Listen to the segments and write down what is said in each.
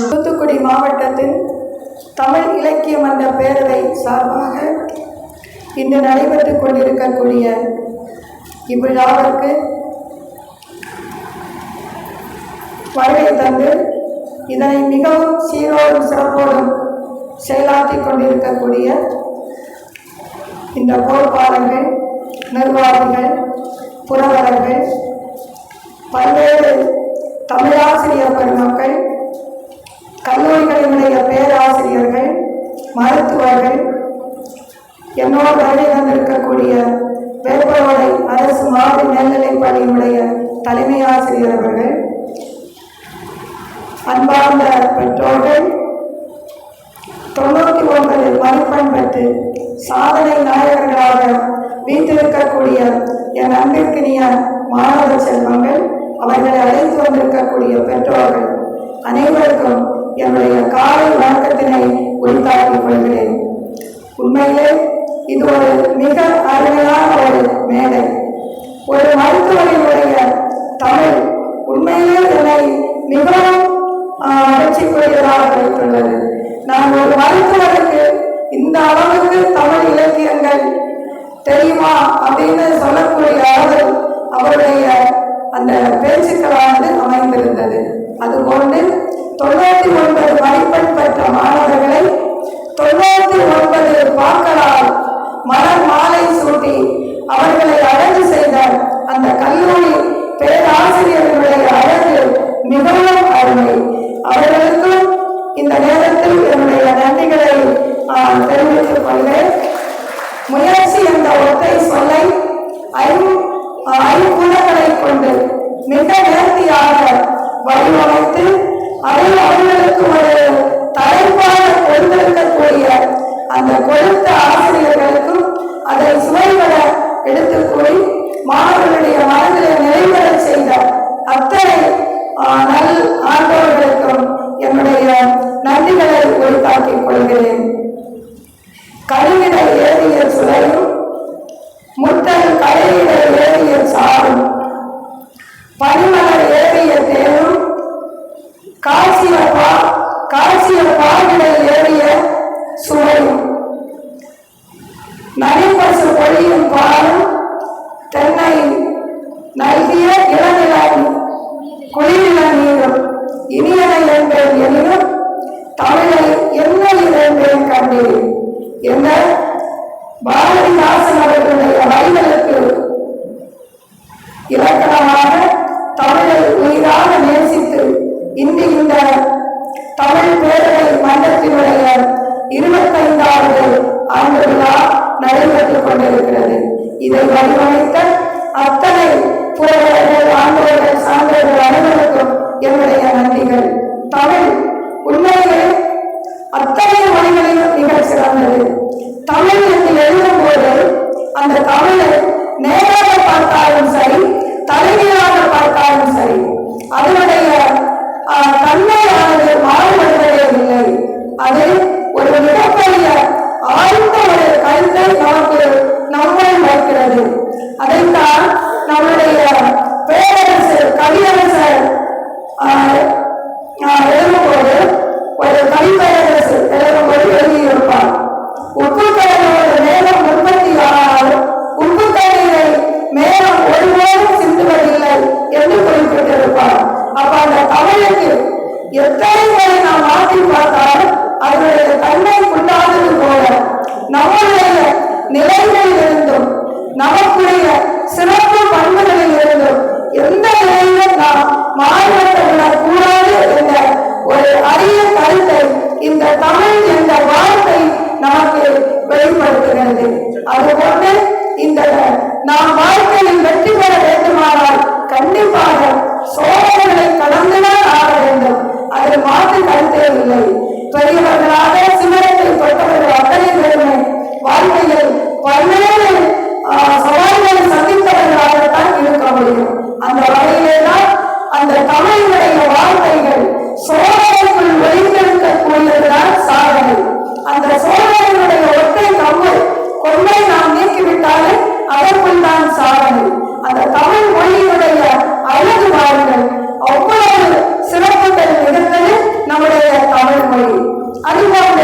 தூத்துக்குடி மாவட்டத்தின் தமிழ் இலக்கிய மன்ற பேரவை சார்பாக இன்று நடைபெற்று கொண்டிருக்கக்கூடிய இவ்விழாவிற்கு வருகை தந்து இதனை மிகவும் சீரோடும் சிறப்போடும் செயலாற்றி கொண்டிருக்கக்கூடிய இந்த பொறுப்பாளர்கள் நிர்வாகிகள் புறவலர்கள் சாதனை நாயகர்களாக வீட்டிருக்கக்கூடிய என் அன்பிற்கினிய மாணவ செல்வங்கள் அவர்களை அழைத்து வந்திருக்கக்கூடிய பெற்றோர்கள் அனைவருக்கும் என்னுடைய காலை வணக்கத்தினை உரித்தாக்கிக் கொள்கிறேன். உண்மையிலே இது ஒரு மிக அருமையான ஒரு மேடை. ஒரு மருத்துவரினுடைய தமிழ் உண்மையிலே என்னை மிகவும் மகிழ்ச்சிக்குரியதாக வைத்துள்ளது நான் ஒரு மருத்துவருக்கு இந்த அளவுக்கு தமிழ் இலக்கியங்கள் தெரியுமா அப்படின்னு சொல்லக்கூடிய அளவு அவருடைய அந்த பேச்சுக்களானது அமைந்திருந்தது. அதுபோன்று தொண்ணூத்தி ஒன்பது மதிப்பெண் பெற்ற மாணவர்களை தொண்ணூத்தி ஒன்பது பாக்களால் மலர் மாலை சூட்டி அவர்களை அழகு செய்த அந்த கல்லூரி பேராசிரியர்களுடைய அழகு மிகவும் அருமை. அவர்களுக்கும் இந்த நேரம் என்னுடைய நன்றிகளை ஆஹ், தெரிவித்துக் கொள்கிறேன் முயற்சி என்ற ஒற்றை சொல்லை ஐம் ஐம்புலங்களை கொண்டு மிக நேர்த்தியாக வடிவமைத்து அதை அவர்களுக்கு ஒரு தலைப்பாக கொடுத்திருக்கக்கூடிய அந்த கொடுத்த ஆசிரியர் இலக்கணமாக தமிழை உயிராக நேசித்து இன்று இந்த தமிழ் பேரவை மன்றத்தினுடைய இருபத்தைந்தாவது ஆண்டு விழா நடைபெற்றுக் கொண்டிருக்கிறது. இதை வடிவமைத்த அத்தனை புலவர்கள் ஆண்டவர்கள் சான்றவர்கள் அனைவருக்கும் என்னுடைய நன்றிகள். தமிழ் உண்மையிலே அத்தனை மொழிகளிலும் மிக சிறந்தது. தமிழ் என்று எழுதும் போது அந்த தமிழை நாம் கூடாது என்ற ஒரு அரிய கருத்தை இந்த தமிழ் என்ற வார்த்தை நமக்கு வெளிப்படுத்துகிறது. அதுபோன்று இந்த நாம் வாழ்க்கையில் வெற்றி பெற வேண்டுமானால் கண்டிப்பாக சோதனைகளை கடந்துதான் ஆக வேண்டும். அதில் மாற்று கருத்தே இல்லை. பெரியவர்களாக சிமரத்தில் தொட்டவர்கள் அத்தனை பேருமே வாழ்க்கையில் பல்வேறு করে আজীবন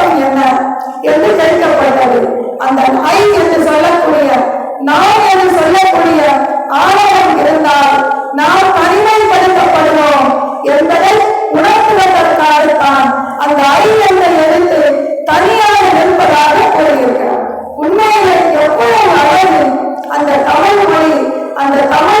நோக்கம் என்ன? என்று கேட்கப்பட்டது. அந்த ஐ என்று சொல்லக்கூடிய நான் என்று சொல்லக்கூடிய ஆணவம் இருந்தால் நாம் தனிமைப்படுத்தப்படுவோம் என்பதை உணர்த்துவதற்காகத்தான் அந்த ஐ என்ற எழுத்து தனியாக நிற்பதாக கூறியிருக்கிறார். உண்மையிலே எவ்வளவு அழகு அந்த தமிழ் மொழி அந்த தமிழ்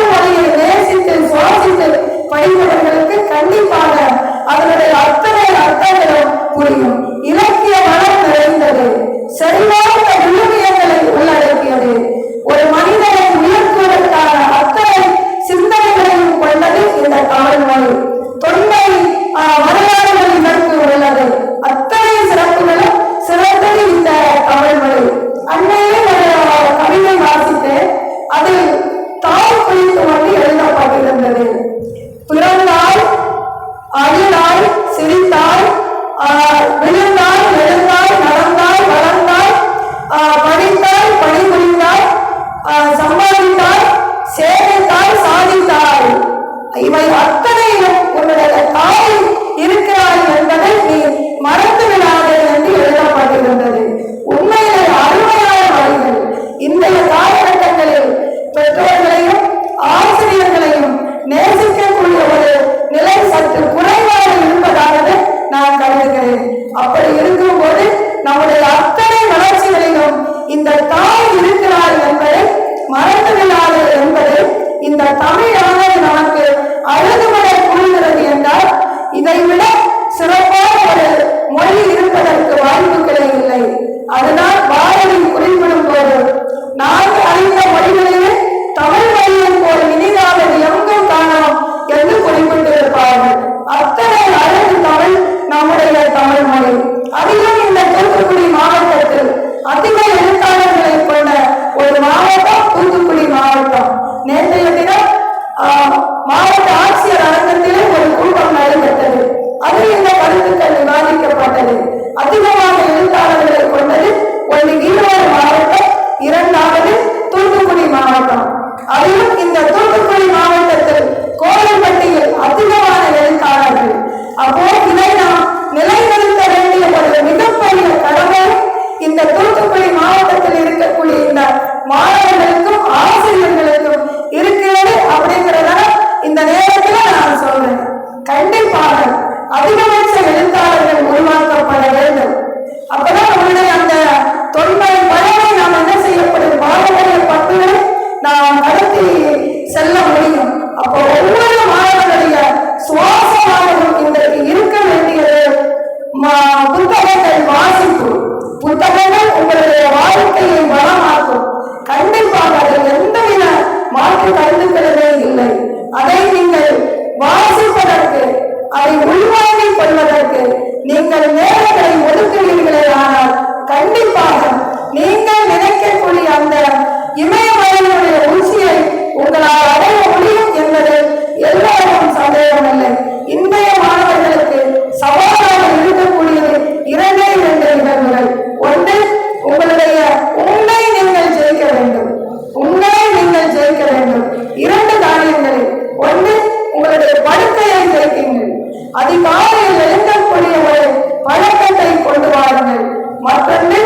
கொண்டு வாருங்கள் மற்றொன்று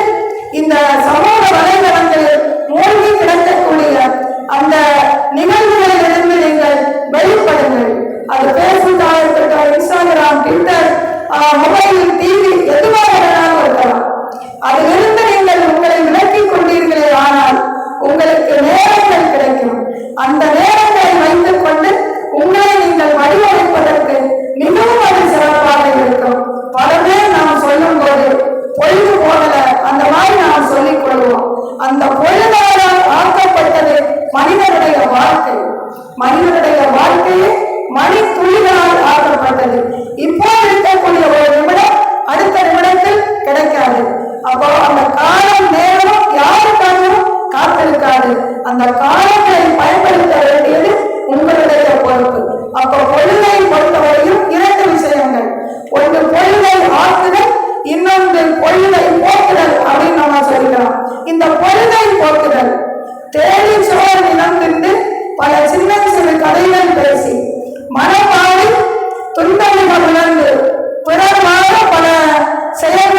இந்த சமூக வலைதளங்களில் மூழ்கி கிடக்கக்கூடிய அந்த நிகழ்வுகளிலிருந்து நீங்கள் வெளிப்படுங்கள். அது பேஸ்புக்காக இருக்கட்டும் இன்ஸ்டாகிராம் ட்விட்டர் மொபைல் டிவி எதுவாக வேணாலும் இருக்கலாம். அதிலிருந்து நீங்கள் உங்களை விலக்கிக் கொண்டீர்களே ஆனால் உங்களுக்கு நேரங்கள் கிடைக்கும். அந்த அந்த காலங்களை பயன்படுத்த வேண்டியது உங்களுடைய பொறுப்பு. அப்போ பொழுதை பொறுத்தவரையும் இரண்டு விஷயங்கள். ஒன்று பொழுதை ஆக்குதல் இன்னொன்று பொழுதை போக்குதல் அப்படின்னு நம்ம சொல்கிறோம் இந்த பொழுதை போக்குதல் தேடி சோழர் இனம் பல சின்ன சிறு கதைகள் பேசி மனமாடி துன்பமிக உணர்ந்து பிறர் பல செயல்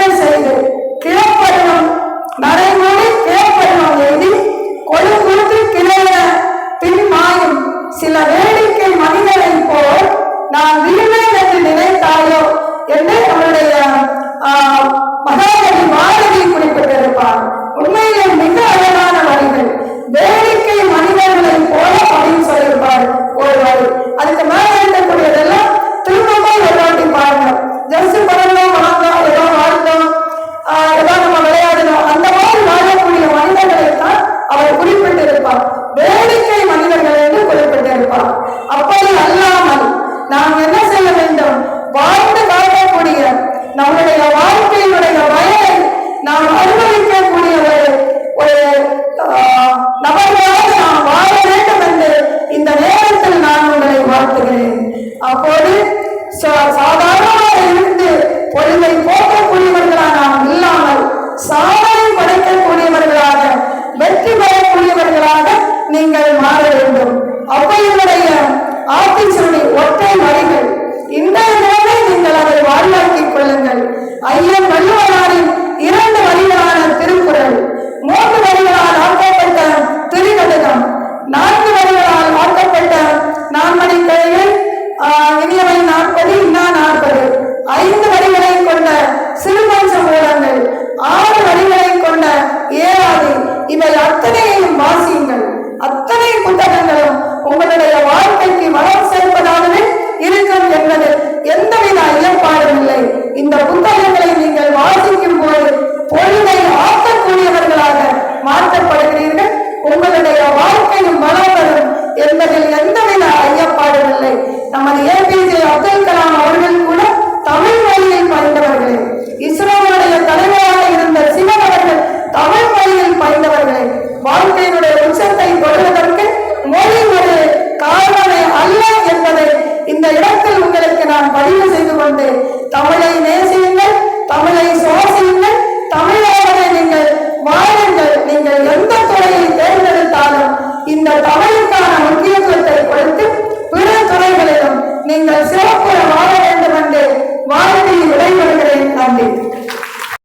இந்த